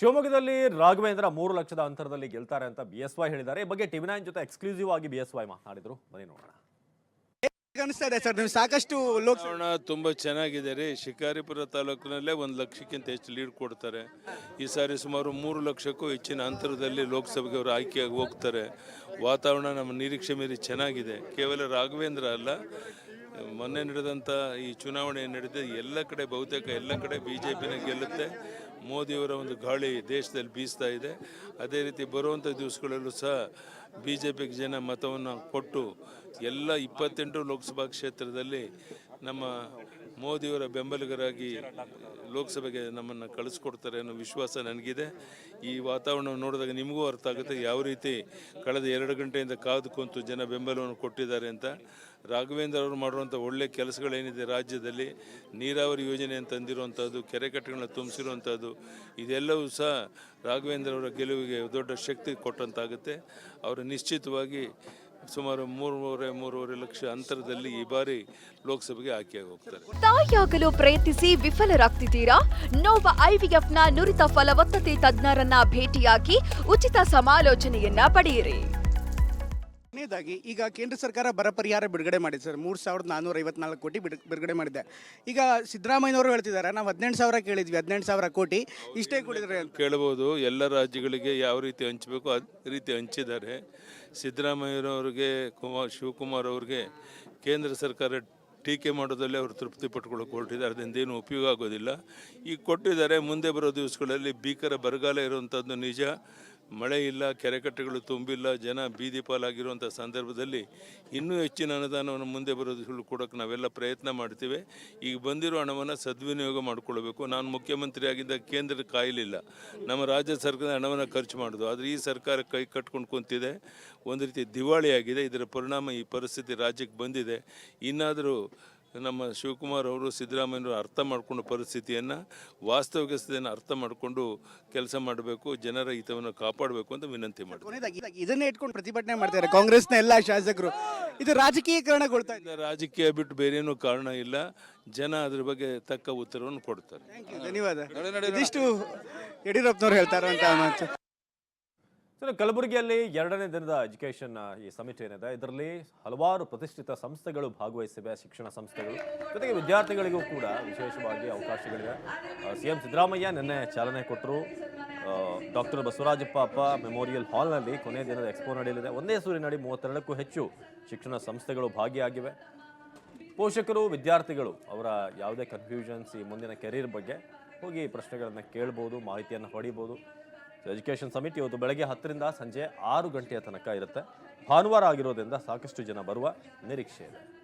ಶಿವಮೊಗ್ಗದಲ್ಲಿ ರಾಘವೇಂದ್ರ ಮೂರು ಲಕ್ಷದ ಅಂತರದಲ್ಲಿ ಗೆಲ್ತಾರೆ ಅಂತ ಬಿ ಎಸ್ ವೈ ಹೇಳಿದ್ದಾರೆ. ಈ ಬಗ್ಗೆ ಟಿವಿ ನೈನ್ ಜೊತೆ ಎಕ್ಸ್ಕ್ಲೂಸಿವ್ ಆಗಿ ಬಿ ಎಸ್ ವೈ ಮಾತನಾಡಿದ್ರು. ಬನ್ನಿ ನೋಡೋಣ. ಅನಿಸ್ತಾ ಇದೆ ಸರ್ ನೀವು? ಸಾಕಷ್ಟು ಲೋಕ ಚುನಾವಣಾ ತುಂಬ ಚೆನ್ನಾಗಿದೆ ರೀ. ಶಿಕಾರಿಪುರ ತಾಲೂಕಿನಲ್ಲೇ ಒಂದು ಲಕ್ಷಕ್ಕಿಂತ ಹೆಚ್ಚು ಲೀಡ್ ಕೊಡ್ತಾರೆ. ಈ ಸಾರಿ ಸುಮಾರು ಮೂರು ಲಕ್ಷಕ್ಕೂ ಹೆಚ್ಚಿನ ಅಂತರದಲ್ಲಿ ಲೋಕಸಭೆಗೆ ಅವರು ಆಯ್ಕೆಯಾಗಿ ಹೋಗ್ತಾರೆ. ವಾತಾವರಣ ನಮ್ಮ ನಿರೀಕ್ಷೆ ಮೀರಿ ಚೆನ್ನಾಗಿದೆ. ಕೇವಲ ರಾಘವೇಂದ್ರ ಅಲ್ಲ ಮೊನ್ನೆ ನಡೆದಂಥ ಈ ಚುನಾವಣೆ ನಡೆದ ಎಲ್ಲ ಕಡೆ ಬಹುತೇಕ ಎಲ್ಲ ಕಡೆ ಬಿ ಜೆ ಪಿನ ಗೆಲ್ಲುತ್ತೆ. ಮೋದಿಯವರ ಒಂದು ಗಾಳಿ ದೇಶದಲ್ಲಿ ಬೀಸ್ತಾ ಇದೆ. ಅದೇ ರೀತಿ ಬರುವಂಥ ದಿವಸಗಳಲ್ಲೂ ಸಹ ಬಿ ಜೆ ಪಿಗೆ ಜನ ಮತವನ್ನು ಕೊಟ್ಟು ಎಲ್ಲ ಇಪ್ಪತ್ತೆಂಟು ಲೋಕಸಭಾ ಕ್ಷೇತ್ರದಲ್ಲಿ ನಮ್ಮ ಮೋದಿಯವರ ಬೆಂಬಲಿಗರಾಗಿ ಲೋಕಸಭೆಗೆ ನಮ್ಮನ್ನು ಕಳಿಸ್ಕೊಡ್ತಾರೆ ಅನ್ನೋ ವಿಶ್ವಾಸ ನನಗಿದೆ. ಈ ವಾತಾವರಣ ನೋಡಿದಾಗ ನಿಮಗೂ ಅರ್ಥ ಆಗುತ್ತೆ ಯಾವ ರೀತಿ ಕಳೆದ ಎರಡು ಗಂಟೆಯಿಂದ ಕಾದು ಕುಂತು ಜನ ಬೆಂಬಲವನ್ನು ಕೊಟ್ಟಿದ್ದಾರೆ ಅಂತ. ರಾಘವೇಂದ್ರ ಅವರು ಮಾಡುವಂಥ ಒಳ್ಳೆ ಕೆಲಸಗಳೇನಿದೆ ರಾಜ್ಯದಲ್ಲಿ, ನೀರಾವರಿ ಯೋಜನೆ ತಂದಿರುವಂಥದ್ದು, ಕೆರೆ ಕಟ್ಟೆಗಳನ್ನ ತುಂಬಿಸಿರುವಂಥದ್ದು, ಇದೆಲ್ಲವೂ ಸಹ ರಾಘವೇಂದ್ರ ಅವರ ಗೆಲುವಿಗೆ ದೊಡ್ಡ ಶಕ್ತಿ ಕೊಟ್ಟಂತಾಗುತ್ತೆ. ಅವರು ನಿಶ್ಚಿತವಾಗಿ ಸುಮಾರು ಮೂರುವರೆ ಮೂರುವರೆ ಲಕ್ಷ ಅಂತರದಲ್ಲಿ ಈ ಬಾರಿ ಲೋಕಸಭೆಗೆ ಆಯ್ಕೆಯಾಗಿ ಹೋಗ್ತಾರೆ. ತಾಯಿಯಾಗಲು ಪ್ರಯತ್ನಿಸಿ ವಿಫಲರಾಗ್ತಿದ್ದೀರಾ? ನೋವ ಐವಿಎಫ್ನ ನುರಿತ ಫಲವತ್ತತೆ ತಜ್ಞರನ್ನ ಭೇಟಿಯಾಗಿ ಉಚಿತ ಸಮಾಲೋಚನೆಯನ್ನ ಪಡೆಯಿರಿ. ಕೊನೆಯದಾಗಿ ಈಗ ಕೇಂದ್ರ ಸರ್ಕಾರ ಬರ ಪರಿಹಾರ ಬಿಡುಗಡೆ ಮಾಡಿದೆ ಸರ್. ಮೂರು ಸಾವಿರದ ನಾನ್ನೂರ ಐವತ್ನಾಲ್ಕು ಕೋಟಿ ಬಿಡು ಬಿಡುಗಡೆ ಮಾಡಿದೆ. ಈಗ ಸಿದ್ದರಾಮಯ್ಯನವರು ಹೇಳ್ತಿದ್ದಾರೆ ನಾವು ಹದಿನೆಂಟು ಸಾವಿರ ಕೇಳಿದ್ವಿ ಹದಿನೆಂಟು ಸಾವಿರ ಕೋಟಿ. ಇಷ್ಟೇ ಕೊಡಿದ್ರೆ ಕೇಳ್ಬೋದು ಎಲ್ಲ ರಾಜ್ಯಗಳಿಗೆ ಯಾವ ರೀತಿ ಹಂಚಬೇಕು ಅದೇ ರೀತಿ ಹಂಚಿದ್ದಾರೆ. ಸಿದ್ದರಾಮಯ್ಯನವ್ರಿಗೆ ಕುಮಾರ್ ಶಿವಕುಮಾರ್ ಅವ್ರಿಗೆ ಕೇಂದ್ರ ಸರ್ಕಾರ ಟೀಕೆ ಮಾಡೋದಲ್ಲೇ ಅವರು ತೃಪ್ತಿ ಪಟ್ಕೊಳ್ಳೋಕೆ ಹೊರಟಿದ್ದಾರೆ. ಅದರಿಂದ ಏನು ಉಪಯೋಗ ಆಗೋದಿಲ್ಲ. ಈಗ ಕೊಟ್ಟಿದ್ದಾರೆ ಮುಂದೆ ಬರೋ ದಿವಸಗಳಲ್ಲಿ ಭೀಕರ ಬರಗಾಲ ಇರುವಂಥದ್ದು ನಿಜ. ಮಳೆ ಇಲ್ಲ ಕೆರೆಕಟ್ಟೆಗಳು ತುಂಬಿಲ್ಲ, ಜನ ಬೀದಿ ಪಾಲಾಗಿರುವಂಥ ಸಂದರ್ಭದಲ್ಲಿ ಇನ್ನೂ ಹೆಚ್ಚಿನ ಅನುದಾನವನ್ನು ಮುಂದೆ ಬರೋದು ಕೊಡೋಕೆ ನಾವೆಲ್ಲ ಪ್ರಯತ್ನ ಮಾಡ್ತೀವಿ. ಈಗ ಬಂದಿರೋ ಹಣವನ್ನು ಸದ್ವಿನಿಯೋಗ ಮಾಡಿಕೊಳ್ಬೇಕು. ನಾನು ಮುಖ್ಯಮಂತ್ರಿ ಆಗಿದ್ದ ಕೇಂದ್ರ ಕಾಯಲಿಲ್ಲ. ನಮ್ಮ ರಾಜ್ಯ ಸರ್ಕಾರ ಹಣವನ್ನು ಖರ್ಚು ಮಾಡೋದು. ಆದರೆ ಈ ಸರ್ಕಾರ ಕೈ ಕಟ್ಕೊಂಡು ಕುಂತಿದೆ. ಒಂದು ರೀತಿ ದಿವಾಳಿಯಾಗಿದೆ. ಇದರ ಪರಿಣಾಮ ಈ ಪರಿಸ್ಥಿತಿ ರಾಜ್ಯಕ್ಕೆ ಬಂದಿದೆ. ಇನ್ನಾದರೂ ನಮ್ಮ ಶಿವಕುಮಾರ್ ಅವರು ಸಿದ್ದರಾಮಯ್ಯವರು ಅರ್ಥ ಮಾಡಿಕೊಂಡು ಪರಿಸ್ಥಿತಿಯನ್ನು ವಾಸ್ತವಿಕತೆಯನ್ನು ಅರ್ಥ ಮಾಡಿಕೊಂಡು ಕೆಲಸ ಮಾಡಬೇಕು ಜನರ ಹಿತವನ್ನು ಕಾಪಾಡಬೇಕು ಅಂತ ವಿನಂತಿ ಈಗ ಇದನ್ನೇ ಇಟ್ಕೊಂಡು ಪ್ರತಿಭಟನೆ ಮಾಡ್ತಾರೆ ಕಾಂಗ್ರೆಸ್ನ ಎಲ್ಲ ಶಾಸಕರು. ಇದು ರಾಜಕೀಯಕರಣಗೊಳ್ತಾ ಇದೆ. ರಾಜಕೀಯ ಬಿಟ್ಟು ಬೇರೇನು ಕಾರಣ ಇಲ್ಲ. ಜನ ಅದ್ರ ಬಗ್ಗೆ ತಕ್ಕ ಉತ್ತರವನ್ನು ಕೊಡ್ತಾರೆ. ಧನ್ಯವಾದ. ಇದಿಷ್ಟು ಯಡಿಯೂರಪ್ಪನವ್ರು ಹೇಳ್ತಾರೆ ಅಂತ ಮಾತು. ಸರ್ ಕಲಬುರಗಿಯಲ್ಲಿ ಎರಡನೇ ದಿನದ ಎಜುಕೇಷನ್ ಈ ಸಮಿಟ್ ಏನಿದೆ, ಇದರಲ್ಲಿ ಹಲವಾರು ಪ್ರತಿಷ್ಠಿತ ಸಂಸ್ಥೆಗಳು ಭಾಗವಹಿಸಿವೆ, ಶಿಕ್ಷಣ ಸಂಸ್ಥೆಗಳು. ಜೊತೆಗೆ ವಿದ್ಯಾರ್ಥಿಗಳಿಗೂ ಕೂಡ ವಿಶೇಷವಾಗಿ ಅವಕಾಶಗಳಿವೆ. ಸಿ ಎಂ ಸಿದ್ದರಾಮಯ್ಯ ನಿನ್ನೆ ಚಾಲನೆ ಕೊಟ್ಟರು. ಡಾಕ್ಟರ್ ಬಸವರಾಜಪ್ಪ ಅಪ್ಪ ಮೆಮೋರಿಯಲ್ ಹಾಲ್ನಲ್ಲಿ ಕೊನೆಯ ದಿನದ ಎಕ್ಸ್ಪೋ ನಡೆಯಲಿದೆ. ಒಂದೇ ಸೂರಿನಡಿ ಮೂವತ್ತೆರಡಕ್ಕೂ ಹೆಚ್ಚು ಶಿಕ್ಷಣ ಸಂಸ್ಥೆಗಳು ಭಾಗಿಯಾಗಿವೆ. ಪೋಷಕರು, ವಿದ್ಯಾರ್ಥಿಗಳು ಅವರ ಯಾವುದೇ ಕನ್ಫ್ಯೂಷನ್ಸ್ ಈ ಮುಂದಿನ ಕೆರಿಯರ್ ಬಗ್ಗೆ ಹೋಗಿ ಪ್ರಶ್ನೆಗಳನ್ನು ಕೇಳ್ಬೋದು, ಮಾಹಿತಿಯನ್ನು ಪಡಿಬೋದು. ಎಜುಕೇಷನ್ ಸಮಿಟ್ ಇವತ್ತು ಬೆಳಗ್ಗೆ ಹತ್ತರಿಂದ ಸಂಜೆ ಆರು ಗಂಟೆಯ ತನಕ ಇರುತ್ತೆ. ಭಾನುವಾರ ಆಗಿರೋದ್ರಿಂದ ಸಾಕಷ್ಟು ಜನ ಬರುವ ನಿರೀಕ್ಷೆ ಇದೆ.